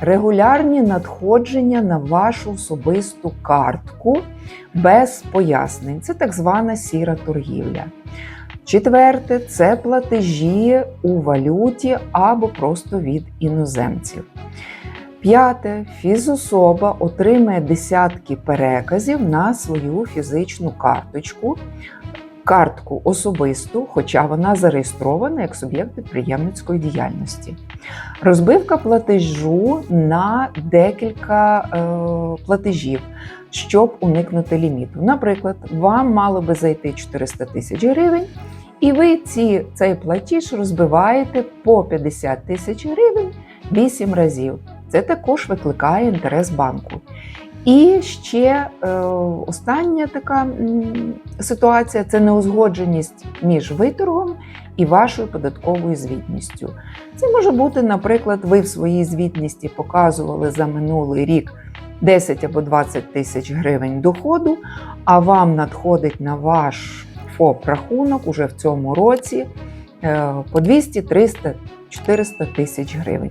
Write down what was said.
регулярні надходження на вашу особисту картку без пояснень. Це так звана сіра торгівля. Четверте це платежі у валюті або просто від іноземців. П'яте фізособа отримає десятки переказів на свою фізичну карточку, картку особисту, хоча вона зареєстрована як суб'єкт підприємницької діяльності. Розбивка платежу на декілька е, платежів, щоб уникнути ліміту. Наприклад, вам мало би зайти 400 тисяч гривень, і ви ці, цей платіж розбиваєте по 50 тисяч гривень 8 разів. Це також викликає інтерес банку. І ще е, остання така ситуація це неузгодженість між виторгом і вашою податковою звітністю. Це може бути, наприклад, ви в своїй звітності показували за минулий рік 10 або 20 тисяч гривень доходу, а вам надходить на ваш ФОП рахунок уже в цьому році е, по 200, 300, 400 тисяч гривень.